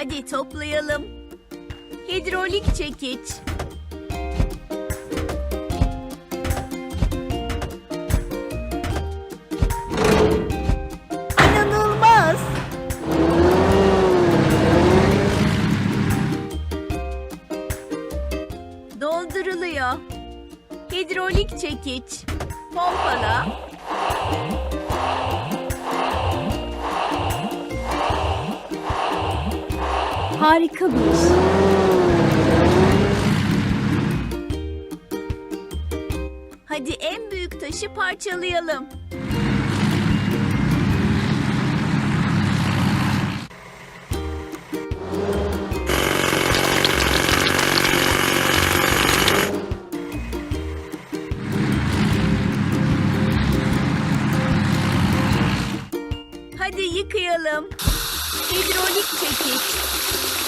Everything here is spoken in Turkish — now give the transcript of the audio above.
Hadi toplayalım. Hidrolik çekiç. İnanılmaz. Dolduruluyor. Hidrolik çekiç. Pompala. Harika bir iş. Hadi en büyük taşı parçalayalım. Hadi yıkayalım. Hidrolik çekiç.